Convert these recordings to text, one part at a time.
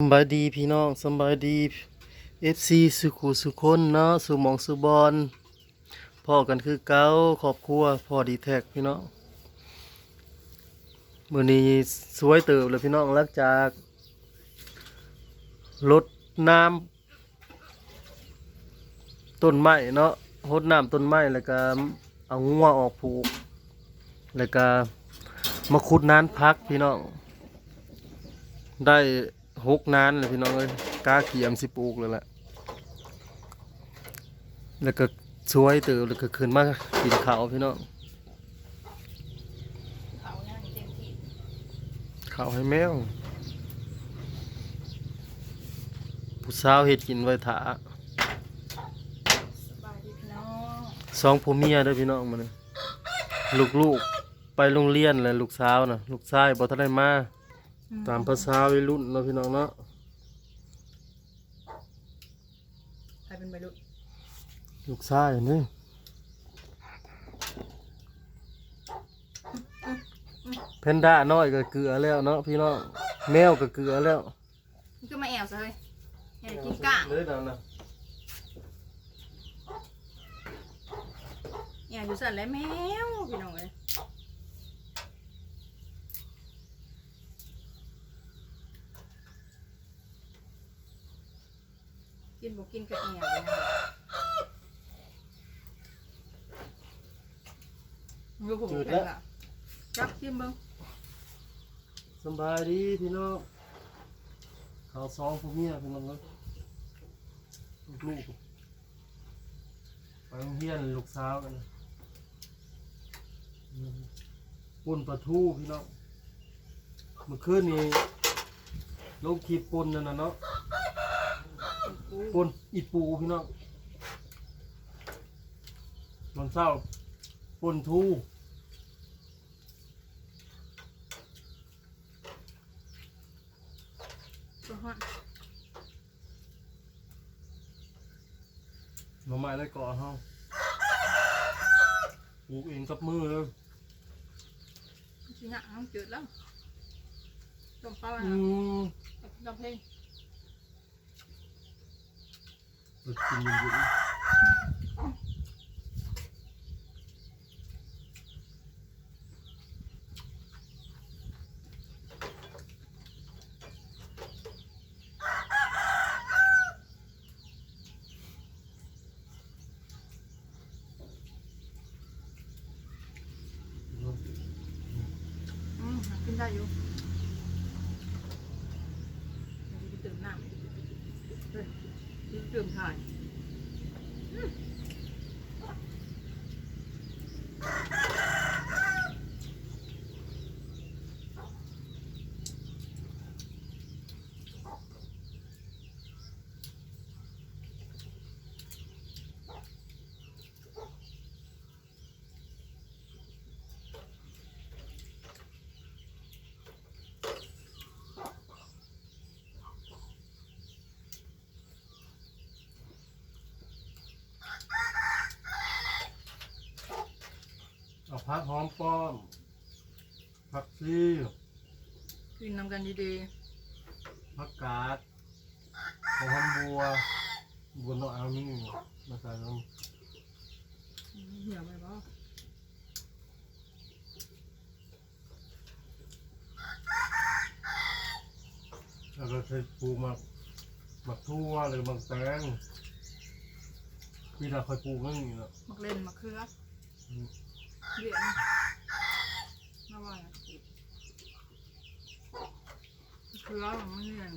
สบายดีพี่น้องสบายดี FC สุขุสุคนเนาะสุมองสุบอลพ่อกันคือเก้าครอบครัวพ่อดีแท็กพี่น้องมือนี้สวยเติบเลยพี่น้องหลังจากลดน้ำต้นไม้เนาะรดน้ำต้นไม้แล้วก็เอางัวออกผูก แล้วก็มาขุดน้านพักพี่น้องได้ หกนานเลยพี่น้องเอ้ยกล้าเขียมสิปลูกเลยแหละแล้วก็ช่วยเติบแล้วก็ขึ้นมากินข้าวพี่น้องข้าวให้แมวผู้สาวเฮ็ดกินไว้ถาสบายดีพี่น้องผัวเมียด้อพี่น้องมันลูกๆไปโรงเรียนเลยลูกสาวนะลูกชายบ่ทันได้มา ตามภาษาวัยรุ่นเนาะพี่น้องเนาะใครเป็นใบรุ่นลูกชายนี่เพนด้าน้อยก็เกลือแล้วเนาะพี่น้องแมวก็เกลือแล้วนี่คือมาแอวซะเฮ้ยอยากกินก้างเลยนั่นน่ะแอวอยู่สั่นแล้วแมวพี่น้องเลย กินบอกกินกับแอวเลยนะดูผมเป็นอะจับชิมเบิ้งสำบายดีพี่น้องเขาสองผัวเมียพี่น้องเนาะลูกๆไปโรงเรียนลูกสาวกันนะอืมปุ่นปลาทูพี่น้องเมื่อคืนนี้ลงคลิปปุ่นนั่นน่ะเนาะ ปนอีปูพี่น้องตอนเช้าปนทูตัวฮอนหน่อไม้ได้ก่อเฮาปลูกเองกับมือเลยชิ้นหนักน้ำจืดแล้วต้มข้าวอืนะมต้มเพลง ไปกินอยู่ๆ อืมหากินได้อยู่เดี๋ยวจะไปตื่มน้ำเฮ้ยตื่มถ่ายอืม เอาผัก หอมป้อม ผักชีกินนำกันดีผักกาดหอมบัว บัวเนาะเอานี่มาใส่น้ๆอืมเหี่ยวไหมบ่ำแล้วก็ใส่ปูหมักหมักทั่วหรือหมักแตงพี่เราเคยปลูกนั่นนี่เนาะมักเล่นมักเคืออื เบี้ยน่าว่าอย่างนี้เคือมันเนี่ย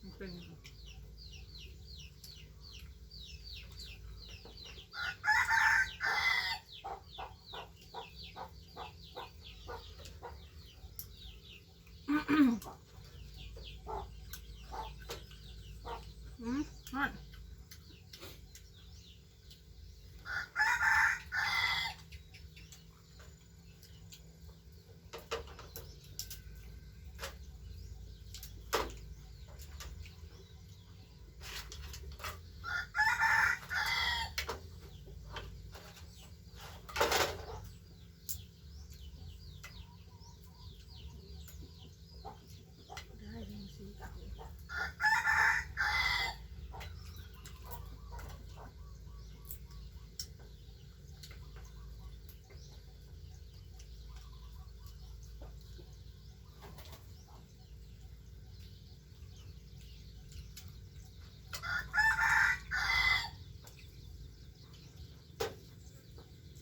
มันเป็น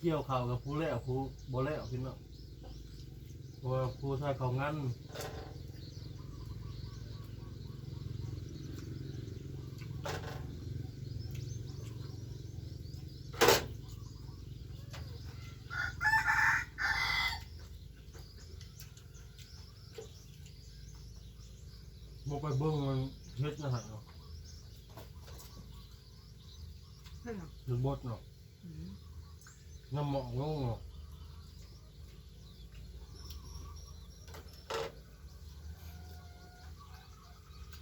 กี่ยวข่าวกับผู้แล้วผู้บ่แล้วพี่น้องเพราะว่าผู้ชายเขางั้นบ่ไปเบิ่งมันเฮ็ดนะฮะเนาะเพื่อนเหรอหรือบดเนาะอืม น้ำหมอกงงเนาะ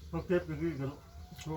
เราเก็บไปกี่กันช่ว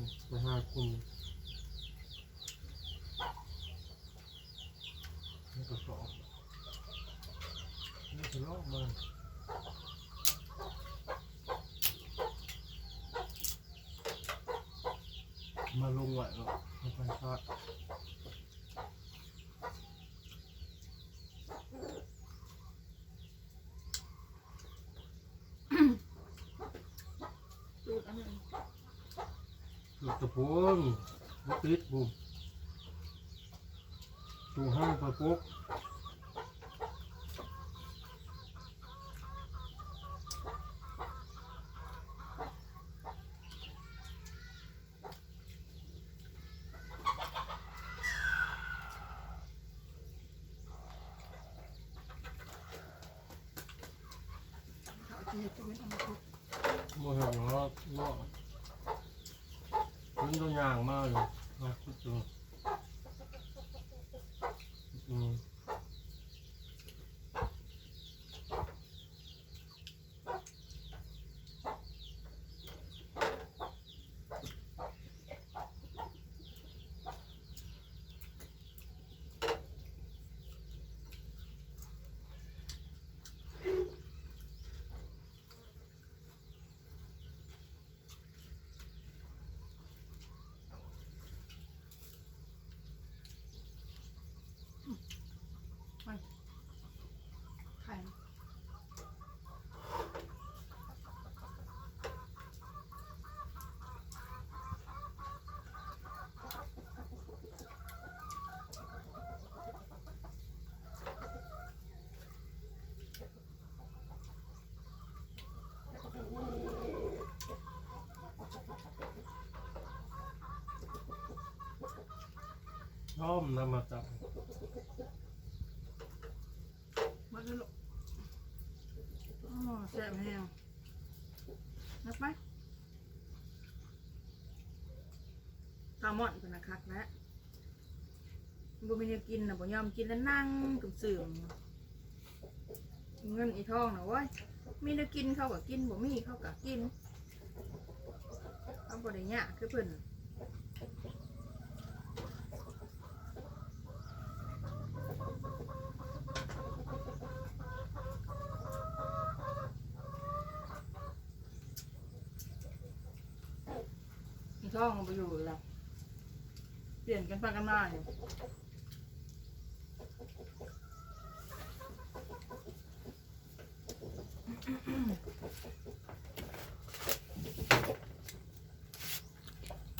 มาหานเองจึงอยากเริ่มมือคมแห้ง นั่งไปหาคุณนี่ก็สอบนี่ก็ลอกมามาลงไหวเนาะมาไปชาติ จูดอันนี้ หลุดตะปูนบุติดบุมตูห้างไปปุ๊บเขาจะเห็นจะเป็นอันนี้โมเห็นว่าว่าเป็นตัวอย่างมากเลยนะคิดดูอืม ไข่ อ้อมนำมาจับมาเลยลูกอ๋อแซ่บแห้งนับไหมตามอนเป็นนะคักแล้วบ่มีแนวกินนะบ่ยอมกินแล้วนั่งกึ่มสื่อมเงินอีทองนะเว้ยมีแนวกินเขาก็กินบ่มีเขาก็กินเขาบ่ได้ยากคือเพิ่น ช่องมันไปอยู่แล้วเปลี่ยนกันไปกันมาอยู่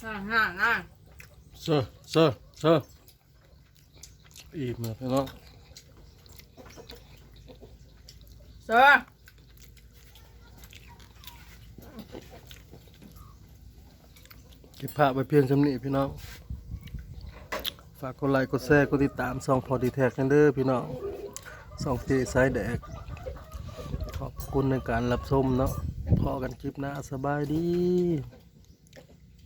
ห่างห่างห่างเซอร์เซอร์เซอร์อิ่มแล้วพี่น้อง เสือ เก็บภาพไปเพียงจำนี้พี่น้อง ฝากกดไลค์กดแชร์กดติดตามส่องพอดีแท็กกันเด้อพี่น้องส่องเจสายแดก ขอบคุณในการรับชมเนาะพอกันคลิปหน้าสบายดี